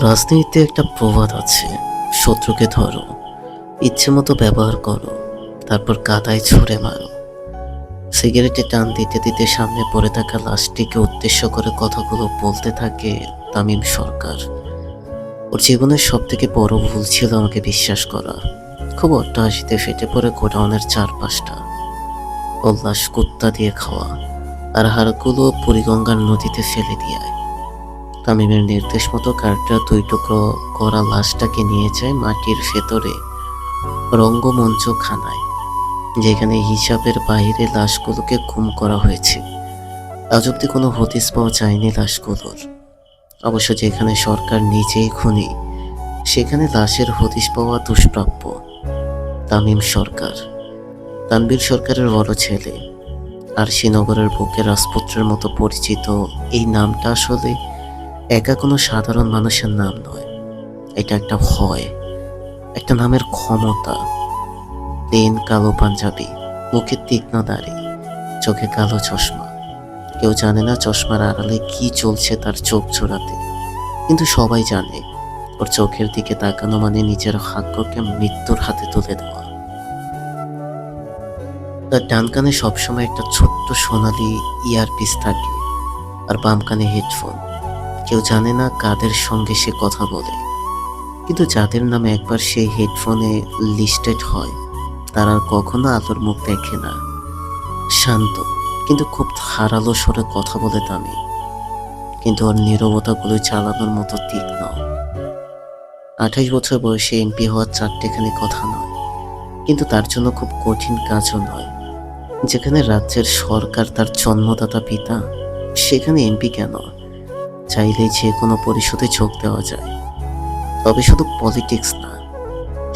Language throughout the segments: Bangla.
রাজনীতিতে একটা প্রবাদ আছে। শত্রুকে ধরো ইচ্ছে মতো ব্যবহার করো, তারপর কাদায় ছুঁড়ে মারো। সিগারেটে টান দিতে দিতে সামনে পড়ে থাকা লাশটিকে উদ্দেশ্য করে কথাগুলো বলতে থাকে তামিম সরকার। ওর জীবনের সব থেকে বড় ভুল ছিল আমাকে বিশ্বাস করা। খুব অট্টহাসিতে ফেটে পড়ে গোডাউনের চারপাশটা। ওর লাশ কুত্তা দিয়ে খাওয়া, আর হাড়গুলো পুরীগঙ্গার নদীতে ফেলে দিয়ে তামিমের নির্দেশ মতো কারটা দুই টুকরো করা লাশটাকে নিয়ে যায় মাটির ভেতরে রঙ্গমঞ্চ খানায় যেখানে হিসাবের বাইরে লাশগুলোকে গুম করা হয়েছে। আজ অব্দি কোনো হদিস পাওয়া যায়নি লাশগুলোর। অবশ্য যেখানে সরকার নিজেই খুনি, সেখানে লাশের হদিস পাওয়া দুষ্প্রাপ্য। তামিম সরকার তানবীর সরকারের বড় ছেলে, আর শ্রীনগরের বুকে রাজপুত্রের মতো পরিচিত এই নামটা আসলে একা কোনো সাধারণ মানুষের নাম নয়। এটা একটা ভয়, একটা নামের ক্ষমতা। প্লেন কালো পাঞ্জাবি, মুখে তীক্ষ্ণ দাড়ি, চোখে কালো চশমা। কেউ জানে না চশমার আড়ালে কি চলছে তার চোখ জোড়াতে। কিন্তু সবাই জানে, ওর চোখের দিকে তাকানো মানে নিজের ভাগ্যকে মৃত্যুর হাতে তুলে দেওয়া। তার ডান কানে সবসময় একটা ছোট্ট সোনালি ইয়ারপিস থাকে, আর বাম কানে হেডফোন। কেউ জানে না কাদের সঙ্গে সে কথা বলে। কিন্তু যাদের নামে একবার সেই হেডফোনে লিস্টেড হয়, তারা কখনো আলোর মুখ দেখে না। শান্ত, কিন্তু খুব ধারালো সরে কথা বলে দামি কিন্তু ওর নীরবতাগুলো চালানোর মতো তীক্ষ্ণ। আঠাশ বছর বয়সে এমপি হওয়ার চারটেখানি কথা নয়, কিন্তু তার জন্য খুব কঠিন কাজও নয়। যেখানে রাজ্যের সরকার তার জন্মদাতা পিতা, সেখানে এমপি কেন? চাইলেই যে কোনো পরিষদে যোগ দেওয়া যায়। তবে শুধু পলিটিক্স না,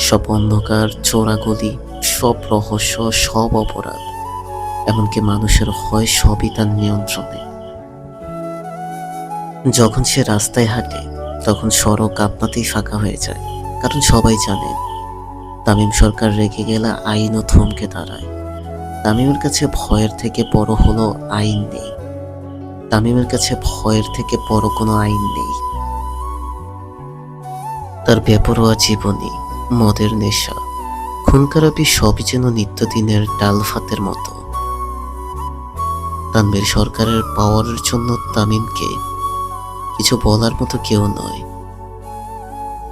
সব অন্ধকার, চোরাগলি, সব রহস্য, সব অপরাধ, এমনকি মানুষের হয় সবই তার নিয়ন্ত্রণে। যখন সে রাস্তায় হাঁটে, তখন সড়ক আপনাতেই ফাঁকা হয়ে যায়, কারণ সবাই জানে, তামিম সরকার রেগে গেলে আইনও থমকে দাঁড়ায়। তামিমের কাছে ভয়ের থেকে বড় হলো আইন নেই। তামিমের কাছে ভয়ের থেকে বড় কোনো আইন নেই। তার বেপরোয়া জীবনী, মদের নেশা খুন খারাপি সবই যেন নিত্যদিনের ডাল ভাতের মতো। তানবীর সরকারের পাওয়ারের জন্য তামিমকে কিছু বলার মতো কেউ নয়।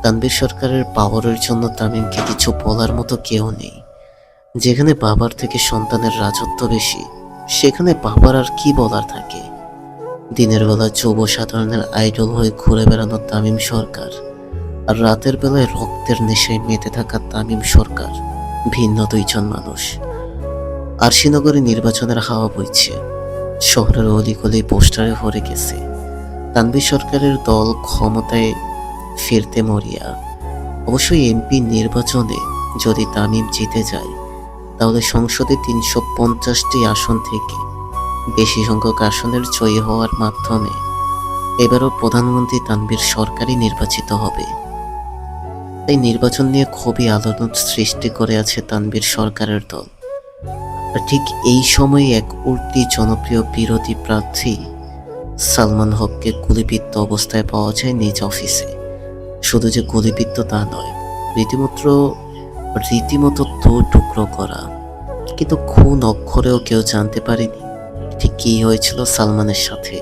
তানবীর সরকারের পাওয়ারের জন্য তামিমকে কিছু বলার মতো কেউ নেই। যেখানে বাবার থেকে সন্তানের রাজত্ব বেশি, সেখানে বাবার আর কি বলার থাকে? দিনের বেলা যুব সাধারণের আইডল হয়ে ঘুরে বেড়ানো তামিম সরকার আর রাতের বেলায় রক্তের নেশায় মেতে থাকা তামিম সরকার, ভিন্ন দুইজন মানুষ। আর শ্রীনগরে নির্বাচনের হাওয়া বইছে। শহরের অলিগলি পোস্টারে ভরে গেছে। তানবীর সরকারের দল ক্ষমতায় ফিরতে মরিয়া। অবশ্যই এমপি নির্বাচনে যদি তামিম জিতে যায়, তাহলে সংসদে তিনশো পঞ্চাশটি আসন থেকে বেশি সংখ্যক আসনের জয়ী হওয়ার মাধ্যমে এবারও প্রধানমন্ত্রী তানবীর সরকারই নির্বাচিত হবে। তাই নির্বাচন নিয়ে খুবই আলোড়ন সৃষ্টি করে আছে তানবীর সরকারের দল। আর ঠিক এই সময়ে এক উল্টি জনপ্রিয় বিরোধী প্রার্থী সালমান হককে গুলিবিদ্ধ অবস্থায় পাওয়া যায় নিজ অফিসে। শুধু যে গুলিবিদ্ধ তা নয়, রীতিমতো রীতিমতো দু টুকরো করা। কিন্তু খুন অক্ষরেও কেউ জানতে পারেনি ঠিক কী হয়েছিল সালমানের সাথে?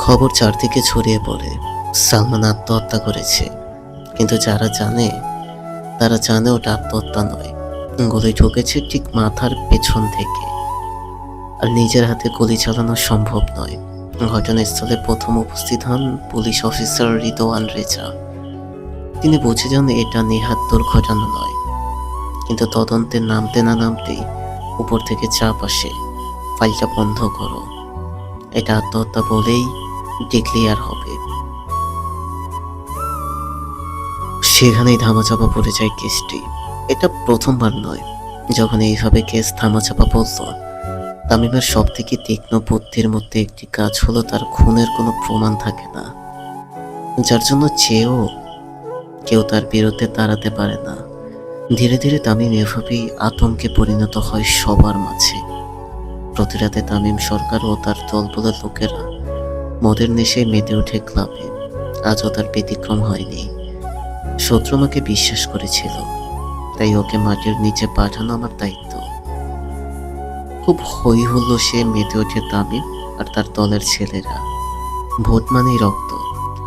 খবর চারদিকে ছড়িয়ে পড়ে। সালমান আত্মহত্যা করেছে। কিন্তু যারা জানে, তারা জানে ওটা আত্মহত্যা নয়। গুলি ঢুকেছে ঠিক মাথার পেছন থেকে। আর নিজের হাতে গুলি চালানো সম্ভব নয়। ঘটনাস্থলে প্রথম উপস্থিত হন পুলিশ অফিসার রিদোয়ান রেজা। তিনি বুঝে যান এটা নেহাত দুর্ঘটনা নয়। কিন্তু তদন্তে নামতে না নামতেই উপর থেকে চাপ আসে। ফাইলটা বন্ধ করো। এটা আত্মহত্যা বলেই ডিক্লিয়ার হবে। সেখানেই ধামাচাপা পড়ে যায় কেসটি। এটা প্রথমবার নয়। যখন এইভাবে কেস ধামাচাপা পড়ল তামিমের সব থেকে তীক্ষ্ণ বুদ্ধির মধ্যে একটি কাজ হলো তার খুনের কোনো প্রমাণ থাকে না। যার জন্য চেয়েও কেউ তার বিরুদ্ধে দাঁড়াতে পারে না। ধীরে ধীরে তামিম এভাবেই আতঙ্কে পরিণত হয় সবার মাঝে। প্রতি রাতে তামিম সরকার ও তার দলবলের লোকেরা মদের নেশে মেতে ওঠে ক্লাবে। আজও তার ব্যতিক্রম হয়নি। শত্রু আমাকে বিশ্বাস করেছিল, তাই ওকে মাটির নিচে পাঠানো আমার দায়িত্ব। খুব হই হলো সে মেতে ওঠে তামিম আর তার দলের ছেলেরা। ভোট মানেই রক্ত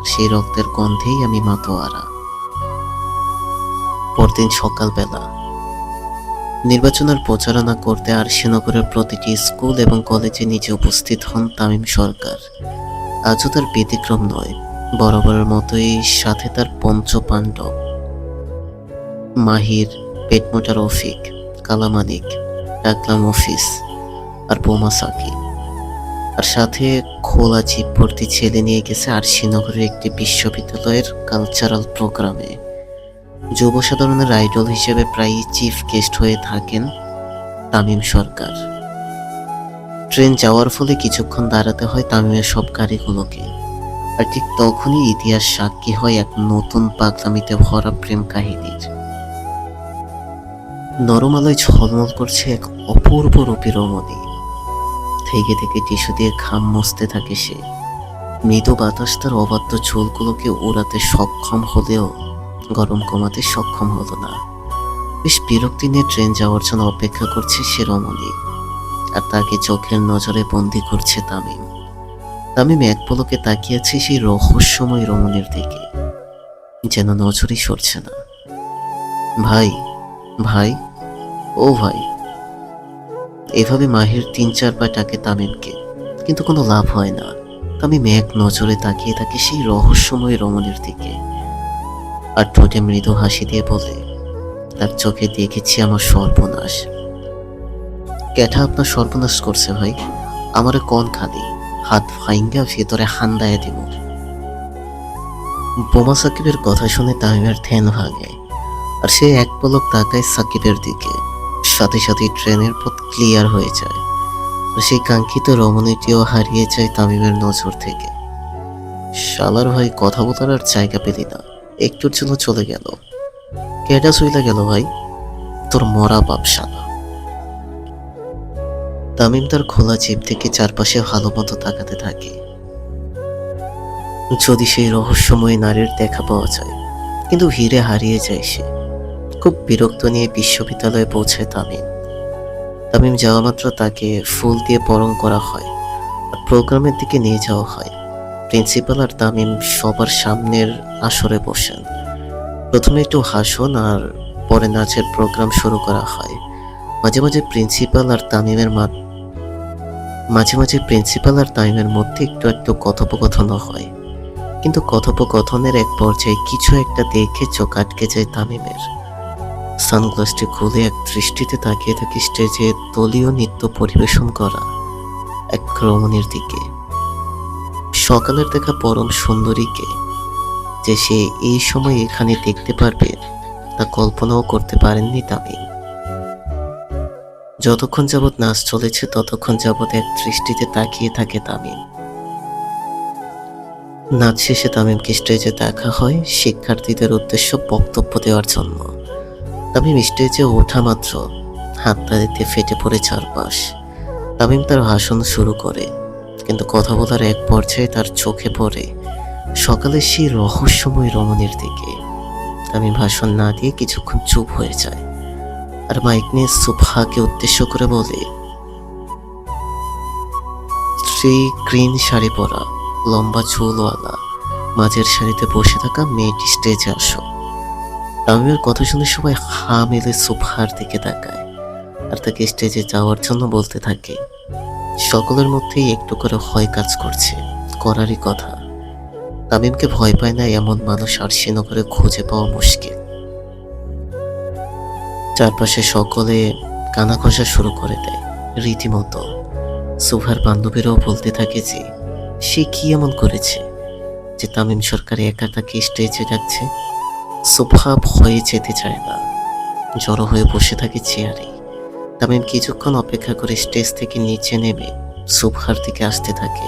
সেই রক্তের গন্ধেই আমি মাতোয়ারা। পরদিন সকালবেলা। নির্বাচনের প্রচারণা করতে আর শ্রীনগরের প্রতিটি স্কুল এবং কলেজে নিজে উপস্থিত হন তামিম সরকার। আজও তার ব্যতিক্রম নয়, বরাবরের মতোই সাথে তার পঞ্চ পাণ্ডব মাহির পেটমোটা রফিক কালামানিক একলাম অফিস আর বোমা সাকিব আর সাথে খোলা জিপ ভর্তি ছেলে নিয়ে গেছে আর শ্রীনগরের একটি বিশ্ববিদ্যালয়ের কালচারাল প্রোগ্রামে যুব সাধারণের আইডল হিসেবে প্রায়ই চিফ গেস্ট হয়ে থাকেন তামিম সরকার। ট্রেন যাওয়ার ফলে কিছুক্ষণ দাঁড়াতে হয় তামিমের সব গাড়িগুলোকে। আর ঠিক তখনই ইতিহাস সাক্ষী হয় এক নতুন পাগলামিতে ভরা প্রেম কাহিনীর। নরম আলোয় ঝলমল করছে এক অপূর্ব রূপী রমণী। থেকে থেকে টিস্যু দিয়ে ঘাম মসতে থাকে সে। মৃদু বাতাস তার অবাধ্য চুলগুলোকে ওড়াতে সক্ষম হলেও গরম কমাতে সক্ষম হলো না। বেশ বিরক্তি নিয়ে ট্রেন যাওয়ার জন্য অপেক্ষা করছে সে রমণী আর তাকে চোখের নজরে বন্দি করছে তামিম। তামিম এক পলকে তাকিয়েছে সেই রহস্যময় রমণীর দিকে। যেন নজরই সরছে না। ভাই ভাই, ও ভাই। এভাবে মাহির তিন চারবার ডাকে তামিমকে, কিন্তু কোনো লাভ হয় না। তামিম এক নজরে তাকিয়ে থাকে সেই রহস্যময় রমণীর দিকে। আর ঠোঁটে মৃদু হাসি দিয়ে বলে, তার চোখে দেখেছি আমার সর্বনাশ। ক্যাঠা আপনার সর্বনাশ করছে ভাই। আমারে কোন খালি হাত ফাইঙ্গা ভেতরে হান্দায় দিব। বোমা সাকিবের কথা শুনে তামিমের ধ্যান ভাঙে আর সে এক পলক তাকায় সাকিবের দিকে। সাথে সাথে ট্রেনের পথ ক্লিয়ার হয়ে যায়। আর সেই কাঙ্ক্ষিত রমণীটিও হারিয়ে যায় তামিমের নজর থেকে। শালার ভাই, কথা বলার আর জায়গা পেলি না। একটুর জন্য চলে গেল। কেটা চলে গেল ভাই? তোর মরা বাপ শালা তামিম তার খোলা জিপ থেকে চারপাশে ভালো মতো তাকাতে থাকে। যদি সেই রহস্যময় নারীর দেখা পাওয়া যায়, কিন্তু ভিড়ে হারিয়ে যায় সে। খুব বিরক্ত নিয়ে বিশ্ববিদ্যালয়ে পৌঁছায় তামিম। তামিম যাওয়া মাত্র তাকে ফুল দিয়ে বরণ করা হয় আর প্রোগ্রামের দিকে নিয়ে যাওয়া হয়। প্রিন্সিপাল আর তামিম সবার সামনের আসরে বসেন। প্রথমে একটু হাসন আর পরে নাচের প্রোগ্রাম শুরু করা হয়। মাঝে মাঝে প্রিন্সিপাল আর তামিমের মাঝে মাঝে প্রিন্সিপাল আর তামিমের মধ্যে একটু একটু কথোপকথনও হয়। কিন্তু কথোপকথনের এক পর্যায়ে কিছু একটা দেখে চোখ আটকে যায় তামিমের। সানগ্লাসটি খুলে এক দৃষ্টিতে তাকিয়ে থাকি স্টেজে দলীয় নৃত্য পরিবেশন করা এক রমণীর দিকে। সকালের দেখা পরম সুন্দরীকে যে সে এই সময় এখানে দেখতে পারবে, তা কল্পনাও করতে পারেননি তামিম যতক্ষণ যাবৎ নাচ চলেছে, ততক্ষণ যাবৎ এক দৃষ্টিতে তাকিয়ে থাকে তামিম নাচ শেষে তামিমকে স্টেজে দেখা হয়, শিক্ষার্থীদের উদ্দেশ্য বক্তব্য দেওয়ার জন্য। তামিম স্টেজে ওঠা মাত্র হাত তালিতে ফেটে পড়ে চারপাশ। তামিম তার ভাষণ শুরু করে। কিন্তু কথা বলার এক পর্যায়ে তার চোখে পড়ে সকালে সেই রহস্যময় রমণীর দিকে। আমি ভাষণ না দিয়ে কিছুক্ষণ চুপ হয়ে যায় আর মাইক নিয়ে সুফাকে উদ্দেশ্য করে বলে স্ত্রী গ্রিন শাড়ি পরা, লম্বা চুলওয়ালা, মাঝের শাড়িতে বসে থাকা মেয়েটি স্টেজে আসো। তামিমের কথা শুনে সবাই হা মেলে সোফার দিকে তাকায় আর তাকে স্টেজে যাওয়ার জন্য বলতে থাকে সকলের মধ্যেই একটু করে ভয় কাজ করছে, করারই কথা। তামিমকে ভয় পায় না এমন মানুষ আর শ্রীনগরে খুঁজে পাওয়া মুশকিল। চারপাশে সকলে কানা ঘষা শুরু করে দেয়, রীতিমতো। সুভার বান্ধবীরাও বলতে থাকে যে, সে কি এমন করেছে যে তামিম সরকার একা তাকে স্টেজে ডাকছে? সোফা ভয়ে যেতে চায় না, জড়ো হয়ে বসে থাকে চেয়ারে। তামিম কিছুক্ষণ অপেক্ষা করে স্টেজ থেকে নিচে নেমে সোফার দিকে আসতে থাকে।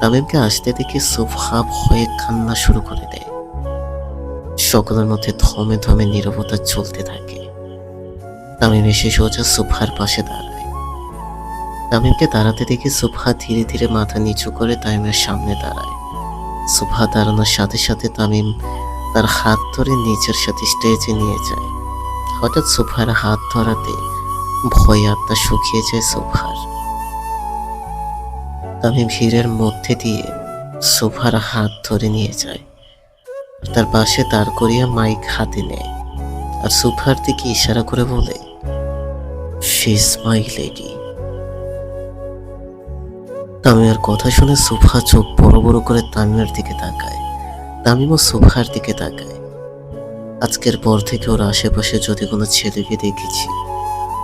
তামিমকে আসতে দেখে সোফা ভয়ে কান্না শুরু করে দেয়। সকলের মধ্যে থমে থমে নীরবতা চলতে থাকে। তামিম এসে সোজা সোফার পাশে দাঁড়ায়। তামিমকে দাঁড়াতে দেখে সোফা ধীরে ধীরে মাথা নিচু করে তামিমের সামনে দাঁড়ায়। সুফা দাঁড়ানোর সাথে সাথে তামিম তার হাত ধরে নিচের সাথে স্টেজে নিয়ে যায়। হঠাৎ সোফার হাত ধরাতে ভয়ে আত্মা শুকিয়ে যায় সোফার। তামিম ভিড়ের মধ্যে দিয়ে সোফার হাত ধরে নিয়ে যায়। তার পাশে দাঁড় করিয়া মাইক হাতে নেয় আর সোফার দিকে ইশারা করে বলে শিস মাই লেডি তামিমের কথা শুনে সোফা চোখ বড় বড় করে তামিমের দিকে তাকায়। তামিমও সোফার দিকে তাকায়। আজকের পর থেকে ওর আশেপাশে যদি কোনো ছেলেকে দেখেছি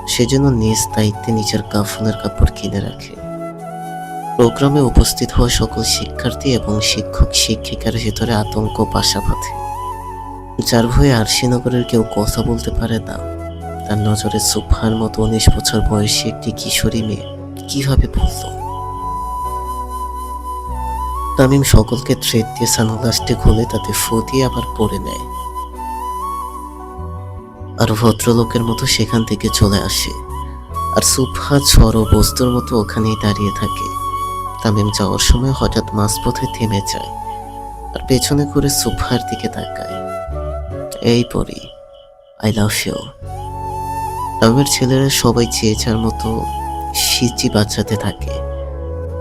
সেজন্য নিজ দায়িত্বে নিজের কাফনের কাপড় কিনে রাখে। প্রোগ্রামে উপস্থিত হওয়া সকল শিক্ষার্থী এবং শিক্ষক শিক্ষিকার ভিতরে আতঙ্ক বাসা বাঁধে। যার ভয়ে আরশিনগরের কেউ কথা বলতে পারে না। তার নজরে সুফার মতো উনিশ বছর বয়সী একটি কিশোরী মেয়ে। কীভাবে বলল? তামিম সকলকে থ্রেড দিয়ে সানগ্লাসটি খুলে তাতে ফু দিয়ে আবার পরে নেয়। আর ভদ্রলোকের মতো সেখান থেকে চলে আসে। আর সুফা ঝড় বস্তুর মতো ওখানেই দাঁড়িয়ে থাকে। তামিম যাওয়ার সময় হঠাৎ মাঝপথে থেমে যায় আর পেছনে করে সুফার দিকে তাকায়। এই পরি আই লাভ ইউ তামিমের ছেলেরা সবাই চেয়ে যার মতো সিচি বাঁচাতে থাকে।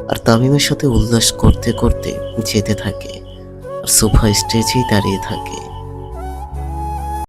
আর তামিমের সাথে উল্লাস করতে করতে যেতে থাকে। আর সোফা স্টেজেই দাঁড়িয়ে থাকে।